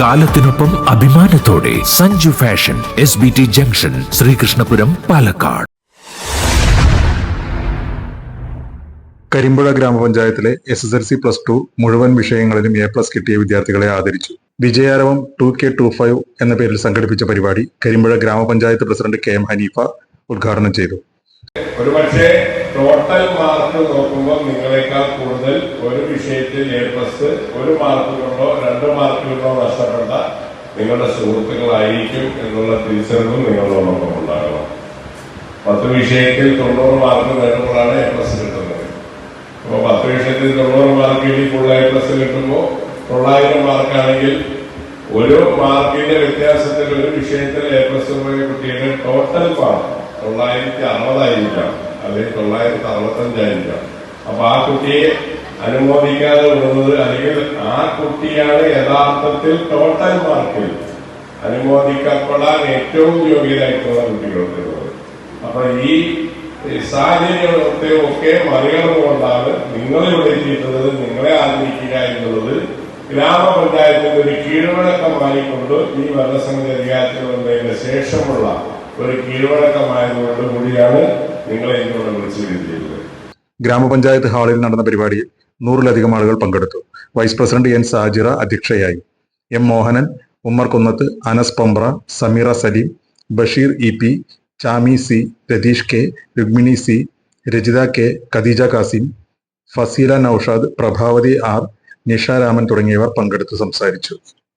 കാലത്തിനൊപ്പം അഭിമാനത്തോടെ Sanju fashion S B T junction Sreekrishnapuram Palakkad. Karimpuzha ഗ്രാമപഞ്ചായത്തിലെ S S L C plus two മുഴുവൻ വിഷയങ്ങളിലും A plus കിട്ടിയ വിദ്യാർത്ഥികളെ ആദരിച്ചു. Vijayaravam two K two five എന്ന പേരിൽ സംഘടിപ്പിച്ച പരിപാടി കരിമ്പുഴ ഗ്രാമപഞ്ചായത്ത് പ്രസിഡന്റ് കെ എം ഹനീഫ ഉദ്ഘാടനം ചെയ്തു. ഒരുപക്ഷെ ടോട്ടൽ മാർക്ക് നോക്കുമ്പോൾ നിങ്ങളെക്കാൾ കൂടുതൽ ഒരു വിഷയത്തിൽ എ പ്ലസ് ഒരു മാർക്ക് കൊണ്ടോ രണ്ട് മാർക്ക് കൊണ്ടോ നഷ്ടപ്പെട്ട നിങ്ങളുടെ സുഹൃത്തുക്കളായിരിക്കും എന്നുള്ള തിരിച്ചറിവും നിങ്ങളോടൊപ്പം ഉണ്ടാകണം. പത്ത് വിഷയത്തിൽ തൊണ്ണൂറ് മാർക്ക് നേടുമ്പോഴാണ് എ പ്ലസ് കിട്ടുന്നത്. അപ്പോൾ പത്ത് വിഷയത്തിൽ തൊണ്ണൂറ് മാർക്ക് കിട്ടി ഫുൾ എ പ്ലസ് കിട്ടുമ്പോൾ തൊള്ളായിരം മാർക്കാണെങ്കിൽ ഒരു മാർക്കിന്റെ വ്യത്യാസത്തിൽ ഒരു വിഷയത്തിൽ എ പ്ലസ് പോയ കുട്ടിയുടെ ടോട്ടൽ മാർക്ക് തൊള്ളായിരത്തി അറുപതായിരിക്കാം. അല്ലെങ്കിൽ തൊള്ളായിരത്തി അറുപത്തഞ്ചായിരിക്കാം. അപ്പൊ ആ കുട്ടിയെ അനുമോദിക്കാതെ വിടുന്നത് അല്ലെങ്കിൽ ആ കുട്ടിയാണ് യഥാർത്ഥത്തിൽ ടോട്ടൽ മാർക്കിൽ അനുമോദിക്കപ്പെടാൻ ഏറ്റവും യോഗ്യരായിട്ടുള്ള കുട്ടികൾക്കുള്ളത് അപ്പൊ ഈ സാഹചര്യങ്ങളൊക്കെ ഒക്കെ മറികടന്നുകൊണ്ടാണ് നിങ്ങളിവിടെ എത്തിയിട്ടുള്ളത് നിങ്ങളെ ആദരിക്കുക എന്നുള്ളത് ഗ്രാമപഞ്ചായത്തിന്റെ ഒരു കീഴ്വഴക്കമായിക്കൊണ്ട് ഈ ഭരണസമിതി അധികാരത്തിൽ വന്നതിന് ശേഷമുള്ള ഒരു കീഴ്വഴക്കമായതുകൊണ്ട് കൂടിയാണ് നിങ്ങളെ ഇങ്ങോട്ട് വിളിച്ചു വരുത്തിയത് ഗ്രാമപഞ്ചായത്ത് ഹാളിൽ നടന്ന പരിപാടിയിൽ നൂറിലധികം ആളുകൾ പങ്കെടുത്തു. വൈസ് പ്രസിഡന്റ് എൻ സാജിറ അധ്യക്ഷയായി. M Mohanan Ummer Kunnath Anas Pampra Sameera Saleem Basheer E P Chami C Ratheesh K Rukmini C Rajitha K Khadeeja Kasim Faseela Noushad Prabhavathi R Nisharaman തുടങ്ങിയവർ പങ്കെടുത്ത് സംസാരിച്ചു.